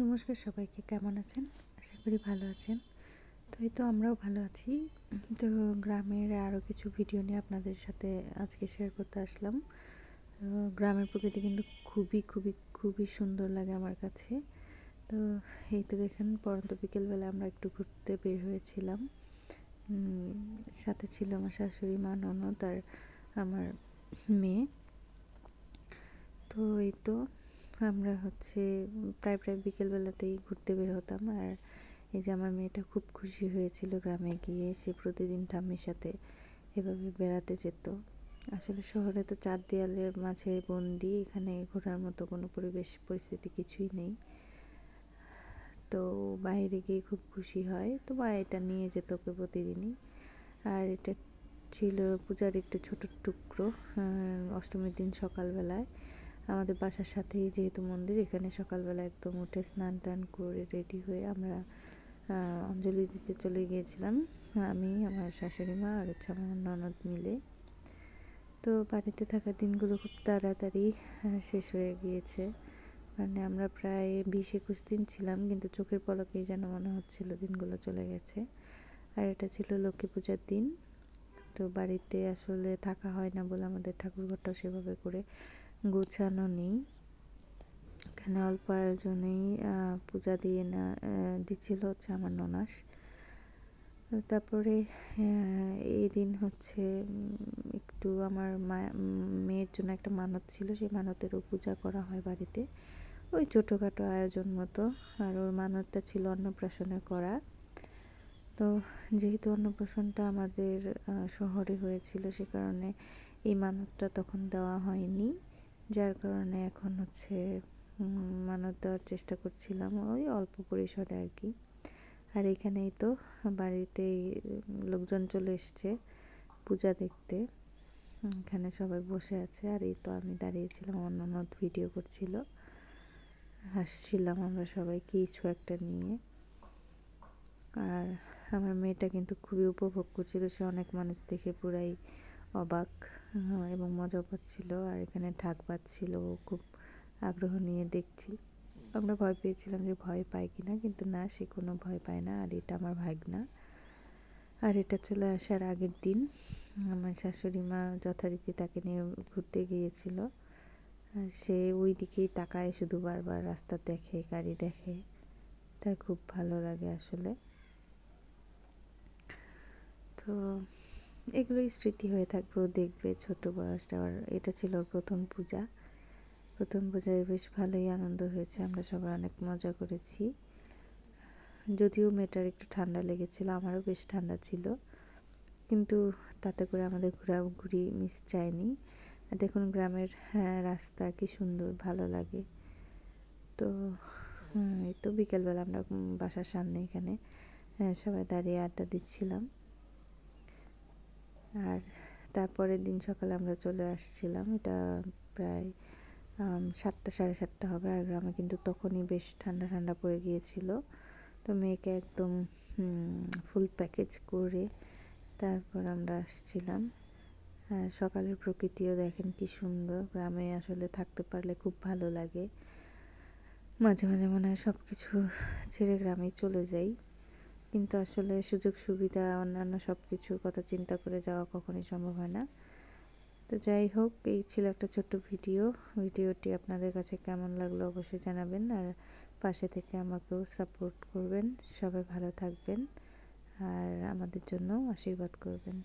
নমস্কার সবাইকে, কেমন আছেন? আশা করি ভালো আছেন। তো এই তো আমরাও ভালো আছি। তো গ্রামের আরও কিছু ভিডিও নিয়ে আপনাদের সাথে আজকে শেয়ার করতে আসলাম। গ্রামের প্রকৃতি কিন্তু খুবই খুবই খুবই সুন্দর লাগে আমার কাছে। তো এই তো দেখেন, পরন্ত বিকেলবেলা আমরা একটু ঘুরতে বের হয়েছিলাম। সাথে ছিল আমার শাশুড়ি মা, ননদ আর আমার মেয়ে। তো এই তো আমরা হচ্ছে প্রায় প্রায় বিকেলবেলাতেই ঘুরতে বের হতাম। আর এই যে আমার মেয়েটা খুব খুশি হয়েছিল গ্রামে গিয়ে, সে প্রতিদিন ঠাম্মির সাথে এভাবে বেড়াতে যেত। আসলে শহরে তো চার দেয়ালের মাঝে বন্দি, এখানে ঘোরার মতো কোনো পরিবেশ, পরিস্থিতি কিছুই নেই। তো বাইরে গিয়ে খুব খুশি হয়। তো বা এটা নিয়ে যেত ওকে প্রতিদিনই। আর এটা ছিল পূজার একটু ছোট টুকরো অষ্টমীর দিন সকালবেলায়। আমাদের বাসার সাথেই যেহেতু মন্দির, এখানে সকালবেলা একদম উঠে স্নান টান করে রেডি হয়ে আমরা অঞ্জলি দিতে চলে গিয়েছিলাম। আমি, আমার শাশুড়ি মা আর হচ্ছে আমার ননদ মিলে। তো বাড়িতে থাকার দিনগুলো খুব তাড়াতাড়ি শেষ হয়ে গিয়েছে। মানে আমরা প্রায় বিশ একুশ দিন ছিলাম, কিন্তু চোখের পলকেই যেন মনে হচ্ছিল দিনগুলো চলে গেছে। আর এটা ছিল লক্ষ্মী পূজার দিন। তো বাড়িতে আসলে থাকা হয় না বলে আমাদের ঠাকুরঘরটাও সেভাবে করে গোছানো নেই। এখানে অল্প আয়োজনেই পূজা দিয়ে না দিচ্ছিল হচ্ছে আমার ননাস। তারপরে এই দিন হচ্ছে একটু আমার মা, মেয়ের জন্য একটা মানত ছিল। সেই মানতেরও পূজা করা হয় বাড়িতে। ওই ছোটোখাটো আয়োজন মতো। আর ওর মানতটা ছিল অন্নপ্রাশনে করা। তো যেহেতু অন্নপ্রাশনটা আমাদের শহরে হয়েছিল, সে কারণে এই মানতটা তখন দেওয়া হয়নি। যার কারণে এখন হচ্ছে মানত দেওয়ার চেষ্টা করছিলাম ওই অল্প পরিসরে আর কি। আর এখানেই তো বাড়িতেই লোকজন চলে এসছে পূজা দেখতে। এখানে সবাই বসে আছে আর এই তো আমি দাঁড়িয়েছিলাম অন্য ভিডিও করছিল। হাসছিলাম আমরা সবাই কিছু একটা নিয়ে। আর আমার মেয়েটা কিন্তু খুবই উপভোগ করছিল, সে অনেক মানুষ দেখে পুরাই অবাক এবং মজা পাচ্ছিল। আর এখানে ঢাক পাচ্ছিল খুব আগ্রহ নিয়ে দেখছিল। আমরা ভয় পেয়েছিলাম যে ভয় পায় কি না কিন্তু না, সে কোনো ভয় পায় না, আর এটা আমার ভাগনা। আর এটা চলে আসার আগের দিন, আমার শাশুড়ি মা যথারীতি তাকে নিয়ে ঘুরতে গিয়েছিল। সে ওই দিকেই তাকায়, শুধু বারবার রাস্তা দেখে, গাড়ি দেখে। তার খুব ভালো লাগে আসলে। তো এগুলোই স্মৃতি হয়ে থাকবে ও দেখবে ছোটো বয়সটা আর এটা ছিল ওর প্রথম পূজা। প্রথম পূজায় বেশ ভালোই আনন্দ হয়েছে আমরা সবাই অনেক মজা করেছি। যদিও মেয়েটার একটু ঠান্ডা লেগেছিল আমারও বেশ ঠান্ডা ছিল। কিন্তু তাতে করে আমাদের ঘোরাঘুরি মিস আর দেখুন গ্রামের হ্যাঁ, রাস্তা কি সুন্দর ভালো লাগে। তো এই তো বিকেলবেলা আমরা বাসার সামনে এখানে হ্যাঁ, সবাই দাঁড়িয়ে আড্ডা দিচ্ছিলাম। আর তারপরের দিন সকালে আমরা চলে আসছিলাম। এটা প্রায় সাতটা, সাড়ে সাতটা হবে। আর গ্রামে কিন্তু তখনই বেশ ঠান্ডা ঠান্ডা পড়ে গিয়েছিল। তো মেয়েকে একদম ফুল প্যাকেজ করে তারপর আমরা আসছিলাম। আর সকালের প্রকৃতিও দেখেন কি সুন্দর। গ্রামে আসলে থাকতে পারলে খুব ভালো লাগে। মাঝে মাঝে মনে হয় সব কিছু ছেড়ে গ্রামে চলে যাই। কিন্তু আসলে সুযোগ সুবিধা, অন্যান্য সব কিছুর কথা চিন্তা করে যাওয়া কখনোই সম্ভব হয় না। তো যাই হোক, এই ছিল একটা ছোট্ট ভিডিও। ভিডিওটি আপনাদের কাছে কেমন লাগল অবশ্যই জানাবেন আর পাশে থেকে আমাকেও সাপোর্ট করবেন। সবাই ভালো থাকবেন আর আমাদের জন্য আশীর্বাদ করবেন।